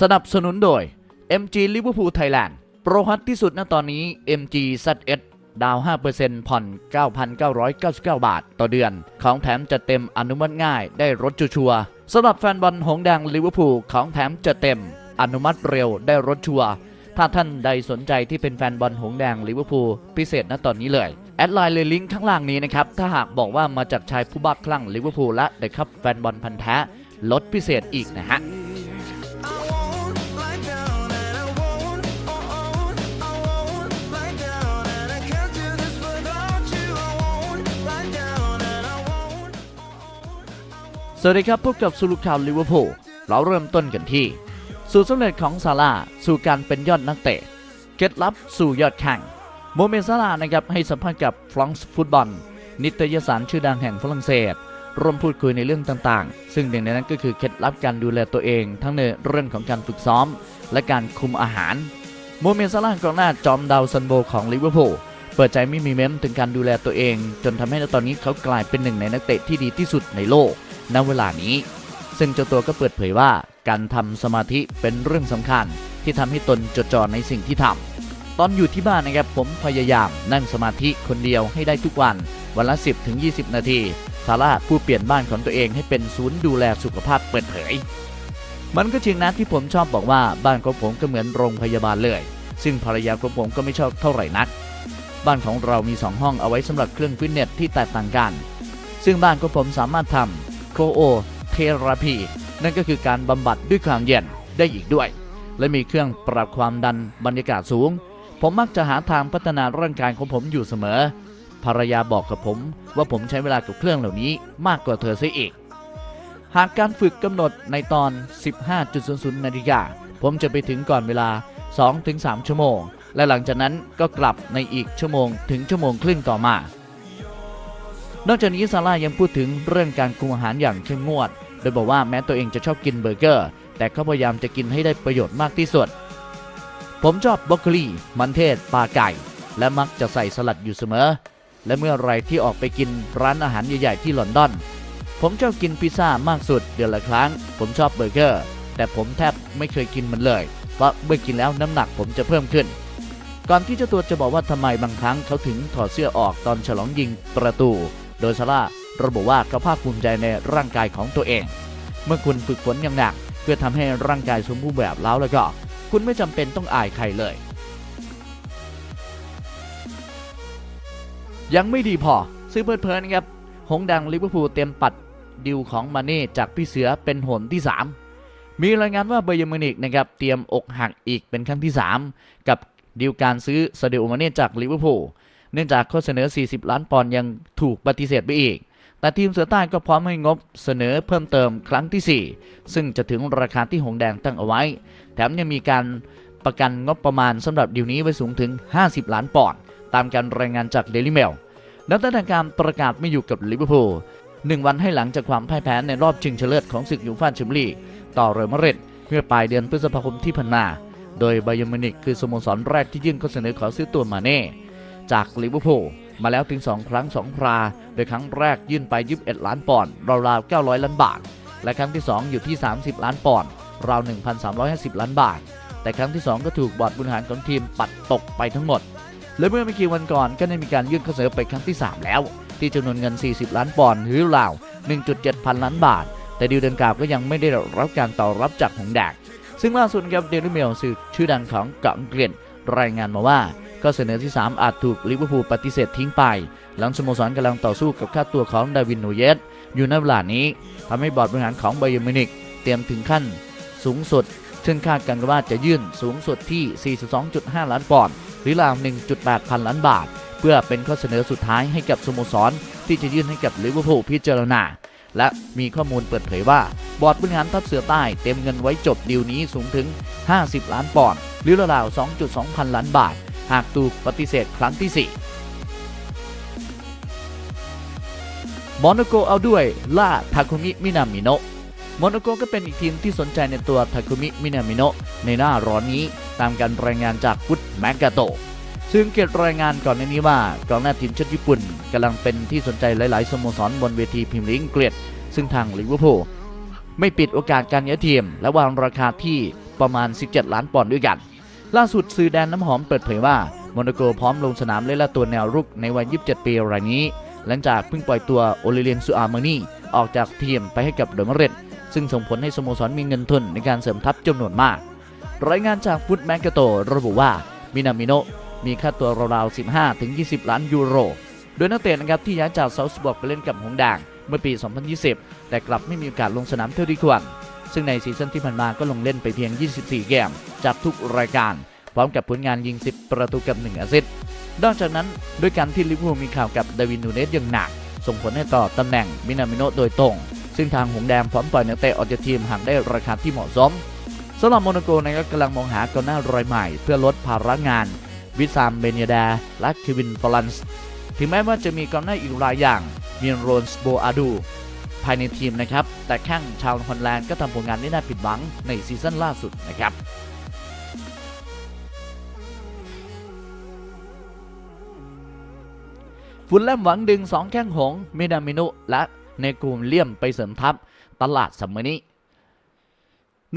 สนับสนุนโดย MG Liverpool Thailand โปรฮัตที่สุดณตอนนี้ MG ZS ดาว 5%ผ่อน 9,999 บาท ต่อเดือน ของแถมจะเต็มอนุมัติง่าย ได้รถชัวร์สำหรับแฟนบอลหงแดงลิเวอร์พูลของแถมจะเต็ม อนุมัติเร็วได้รถชัวร์ถ้าท่านใดสนใจที่เป็นแฟนบอลหงแดงลิเวอร์พูลพิเศษณตอนนี้เลย แอดไลน์เลยลิงก์ข้างล่างนี้นะครับ ถ้าหากบอกว่ามาจากชายผู้บ้าคลั่งลิเวอร์พูลและเด็กครับแฟนบอลพันธ์แท้ลดพิเศษอีกนะฮะ สวัสดีครับพบกับสุลุข่าวลิเวอร์พูลเราเริ่มต้นกันที่สูตรสำเร็จของซาร่าสู่การเป็นยอดนักเตะเคล็ดลับสู่ยอดแข่งโมเมนต์ซาร่านะครับให้สัมภาษณ์กับฟรองซ์ฟุตบอล นิตยสารชื่อดังแห่งฝรั่งเศสร่วมพูดคุยในเรื่องต่างๆ ซึ่งหนึ่งในนั้นก็คือเคล็ดลับการดูแลตัวเอง ทั้งในเรื่องของการฝึกซ้อม และการคุมอาหาร โมเมนต์ซาร่ากองหน้าจอมดาวซันโบของลิเวอร์พูลเปิดใจไม่มีเม้มถึงการดูแลตัวเอง จนทำให้ตอนนี้เขากลายเป็นหนึ่งในนักเตะที่ดีที่สุดในโลก ณเวลานี้ ซึ่งเจ้าตัวก็เปิดเผยว่าการทำสมาธิเป็นเรื่องสำคัญที่ทำให้ตนจดจ่อในสิ่งที่ทำตอนอยู่ที่บ้านนะครับผมพยายามนั่งสมาธิคนเดียวให้ได้ทุกวัน วันละ 10ถึง20 นาทีซาร่าผู้เปลี่ยนบ้านของตัวเองให้เป็นศูนย์ดูแลสุขภาพเปิดเผย มันก็จริงนะที่ผมชอบบอกว่าบ้านของผมก็เหมือนโรงพยาบาลเลย ซึ่งภรรยาของผมก็ไม่ชอบเท่าไหร่นัก บ้านของเรามี 2 ห้องเอาไว้สำหรับเครื่องฟิตเนสที่แตกต่างกัน ซึ่งบ้านของผมสามารถทำ โครโอเทราพีนั่นก็คือการบำบัดด้วยความเย็นได้อีกด้วย และมีเครื่องปรับความดันบรรยากาศสูง ผมมักจะหาทางพัฒนาร่างกายของผมอยู่เสมอ ภรรยาบอกกับผมว่าผมใช้เวลากับเครื่องเหล่านี้มากกว่าเธอเสียอีก หากการฝึกกำหนดในตอน 15.00 นาฬิกาผมจะไปถึงก่อนเวลา 2-3 ชั่วโมง และหลังจากนั้นก็กลับในอีกชั่วโมงถึงชั่วโมงครึ่งต่อมา นอกจากนี้ซาร่ายังพูดถึงเรื่องการคุมอาหารอย่างเข้มงวด โดยบอกว่าแม้ตัวเองจะชอบกินเบอร์เกอร์ แต่เขาพยายามจะกินให้ได้ประโยชน์มากที่สุด ผมชอบบรอกโคลีมันเทศปลาไก่ และมักจะใส่สลัดอยู่เสมอ และเมื่อไรที่ออกไปกินร้านอาหารใหญ่ๆที่ลอนดอน ผมชอบกินพิซซ่ามากสุดเดือนละครั้ง ผมชอบเบอร์เกอร์ แต่ผมแทบไม่เคยกินมันเลย เพราะเมื่อกินแล้วน้ำหนักผมจะเพิ่มขึ้นก่อนที่เจ้าตัวจะบอกว่าทำไมบางครั้งเขาถึงถอดเสื้อออกตอนฉลองยิงประตู โดยซาร่าระบุว่าเขาภาคภูมิใจในร่างกายของตัวเอง เมื่อคุณฝึกฝนอย่างหนัก เพื่อทำให้ร่างกายสมบูรณ์แบบแล้วแล้วก็ คุณไม่จำเป็นต้องอายใครเลย ยังไม่ดีพอซื้อเพลินเพลินครับหงดังลิเวอร์พูลเตรียมปัดดิวของมาเน่จากพี่เสือเป็นหนที่ 3 มีรายงานว่าเบเยอร์มินิกนะครับเตรียมอกหักอีกเป็นครั้งที่ 3 กับดิวการซื้อซาเดโอมาเน่จากลิเวอร์พูล เนื่องจากข้อเสนอ 40 ล้านปอนด์ยังถูกปฏิเสธไปอีก แต่ทีมเสือใต้ก็พร้อมให้งบเสนอเพิ่มเติมครั้งที่ 4 ซึ่งจะถึงราคาที่หงแดงตั้งเอาไว้ แถมยังมีการประกันงบประมาณสำหรับดีลนี้ไว้สูงถึง 50 ล้านปอนด์ตามการรายงานจากเดลิเมลนักเตะทางการประกาศไม่อยู่กับลิเวอร์พูลหนึ่งวันให้หลังจากความพ่ายแพ้ในรอบชิงชนะเลิศของศึกยูฟ่าแชมเปี้ยนลีกต่อเรอัลมาดริดเมื่อปลายเดือนพฤษภาคมที่ผ่านมา โดยไบยมินิกคือสโมสรแรกที่ยื่นข้อเสนอขอซื้อตัวมาเน่ จากลิเวอร์พูลมาแล้วถึง 2 ครั้ง 2 ครา โดยครั้งแรกยื่นไป 21 ล้านปอนด์ราวๆ 900 ล้านบาท และครั้งที่ 2 อยู่ที่ 30 ล้านปอนด์ราว 1,350 ล้านบาท แต่ครั้งที่ 2 ก็ถูกบอร์ดบริหารของทีมปัดตกไปทั้งหมด และเมื่อไม่กี่วันก่อนก็ได้มีการยื่นข้อเสนอไปครั้งที่ 3 แล้ว ที่จำนวนเงิน 40 ล้านปอนด์หรือราว 1.7 พันล้านบาท แต่ดีลดังกล่าวก็ยังไม่ได้รับการตอบรับจากหงแดงซึ่งล่าสุดครับเดลิเมลสื่อชื่อดังของเกาะอังกฤษรายงานมาว่า ข้อเสนอที่ 3 อาจถูกลิเวอร์พูลปฏิเสธทิ้งไป หลังสโมสรกำลังต่อสู้กับค่าตัวของดาวินนูเยสอยู่ในเวลานี้ทำให้บอร์ดบริหารของไบเยอร์มิวนิกเตรียมถึงขั้นสูงสุดซึ่งคาดกันว่าจะยื่นสูงสุดที่ 42.5 ล้านปอนด์หรือราว 1.8 พันล้านบาท เพื่อเป็นข้อเสนอสุดท้ายให้กับสโมสร ที่จะยื่นให้กับลิเวอร์พูลพิจารณา และมีข้อมูลเปิดเผยว่า บอร์ดบริหารทัพเสือใต้เต็มเงินไว้จบดีลนี้สูงถึง 50 ล้านปอนด์หรือราว 2.2 พันล้านบาท หากถูกปฏิเสธครั้งที่ 4 มอนโกเอาด้วยล่าทาคุมิ มินามิโนะมอนโกก็เป็นอีกทีมที่สนใจในตัวทาคุมิ มินามิโนะในหน้าร้อนนี้ตามการรายงานจากฟุตแมกกาโตซึ่งเกิดรายงานก่อนในนี้ว่ากองหน้าทีมชาติญี่ปุ่นกำลังเป็นที่สนใจหลาย ๆ สโมสรบนเวทีพรีเมียร์ลีกอังกฤษซึ่งทางลิเวอร์พูลไม่ปิดโอกาสการย้ายทีม และวางราคาที่ประมาณ 17 ล้านปอนด์ด้วยกัน ล่าสุดสื่อแดนน้ำหอมเปิดเผยว่าโมนาโกพร้อมลงสนามเล่นละตัวแนวรุกในวัย 27 ปีรายนี้ หลังจากเพิ่งปล่อยตัวโอลิเลียนซูอาร์มานีออกจากทีมไปให้กับเดอมาดริดซึ่งส่งผลให้สโมสรมีเงินทุนในการเสริมทัพจำนวนมาก รายงานจากฟุตแมกกาโตระบุว่ามินามิโนมีค่าตัวราวๆ 15-20 ล้านยูโร โดยนักเตะนะครับที่ย้ายจากเซาท์สบอร์กไปเล่นกับหงส์แดงเมื่อปี 2020 แต่กลับไม่มีโอกาสลงสนามเท่าที่ควร ซึ่งในซีซั่นที่ผ่านมาก็ลงเล่นไปเพียง 24 เกมจากทุกรายการ พร้อมกับผลงานยิง 10 ประตูกับ 1 แอสซิสต์นอกจากนั้นด้วยการที่ลิเวอร์พูลมีข่าวกับดาวินนูเนสอย่างหนัก ส่งผลให้ต่อตำแหน่งมินามิโนโดยตรง ซึ่งทางหงส์แดงพร้อมปล่อยนักเตะออกจากทีมหากได้ราคาที่เหมาะสมสำหรับโมนาโกนะครับกำลังมองหากองหน้ารายใหม่ เพื่อลดภาระงาน วิซามเบเนียดาและเควินฟอลันส์ถึงแม้ว่าจะมีกองหน้าอีกรายอย่างมีโรนสโบอาดู ภายในทีมนะครับ แต่แข้งชาวฮอลแลนด์ก็ทำผลงานได้น่าผิดหวังในซีซั่นล่าสุดนะครับฟุตแลมหวังดึง 2 แข้งหงส์เมดามิโนและเนกูมเลียมไปเสริมทัพตลาดสัมมนี้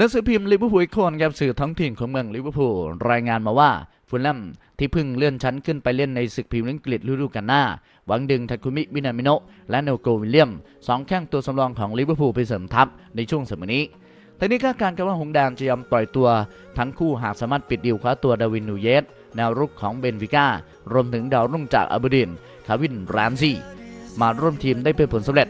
หนังสือพิมพ์ลิเวอร์พูลอีกคนครับสื่อท้องถิ่นของเมืองลิเวอร์พูลรายงานมาว่าฟุตแลมที่เพิ่งเลื่อนชั้นขึ้นไปเล่นในศึกพรีเมียร์ลีกอังกฤษฤดูกาลหน้า หวังดึงทาคุมิมินามิโนะและเนโกวิลเลียมสองแข้งตัวสำรองของลิเวอร์พูลไปเสริมทัพในช่วงสัปดาห์นี้แต่นี่คาดการณ์กันว่าหงแดงจะยอมปล่อยตัวทั้งคู่หากสามารถปิดดีลคว้าตัวดาวินนูเยสแนวรุกของเบนฟิก้ารวมถึงดาวรุ่งจากอาบูดินคาวินแรมซี่มาร่วมทีมได้เป็นผลสำเร็จ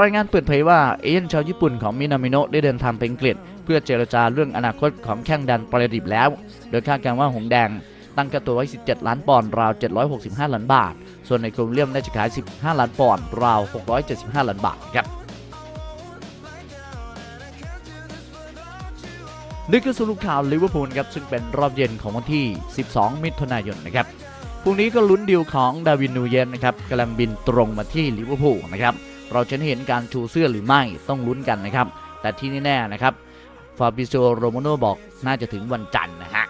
รายงานเปิดเผยว่าเอเย่นชาวญี่ปุ่นของมินามิโนะได้เดินทางไปอังกฤษ พื่อเจรจาเรื่องอนาคตของแข้งดันประดิบแล้ว โดยคาดการณ์ว่าหงแดงตั้งกระตัวไว้ 17 ล้านปอนด์ราว 765 ล้านบาท ส่วนในกรุงเลียมได้จะขาย 15 ล้านปอนด์ราว 675 ล้านบาทครับนี่คือสรุปข่าวลิเวอร์พูลครับ ซึ่งเป็นรอบเย็นของวันที่ 12 มิถุนายนนะครับพรุ่งนี้ก็ลุ้นดีลของดาวินนูเยนนะครับกำลังบินตรงมาที่ลิเวอร์พูลนะครับเราจะได้เห็นการชูเสื้อหรือไม่ต้องลุ้นกันนะครับ แต่ที่แน่ๆนะครับ ฟาบิโซโรโมโนบอกน่าจะถึงวันจันทร์นะฮะ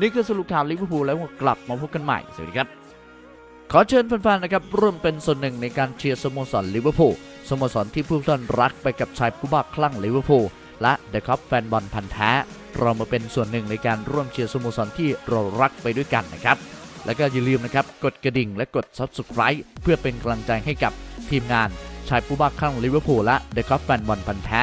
นี่คือสรุปข่าวลิเวอร์พูลแล้วกลับมาพบกันใหม่ สวัสดีครับ ขอเชิญแฟนๆนะครับร่วมเป็นส่วนหนึ่งในการเชียร์สโมสรลิเวอร์พูลสโมสรที่ผู้ท่านรักไปกับชายผู้บ้าคลั่งลิเวอร์พูลและเดอะคัพแฟนบอลพันธ์แท้เรามาเป็นส่วนหนึ่งในการร่วมเชียร์สโมสรที่เรารักไปด้วยกันนะครับ แล้วก็อย่าลืมนะครับกดกระดิ่งและกด Subscribe เพื่อเป็นกำลังใจให้กับทีมงานชายผู้บ้าคลั่งลิเวอร์พูลและเดอะคัพแฟนบอลพันธ์แท้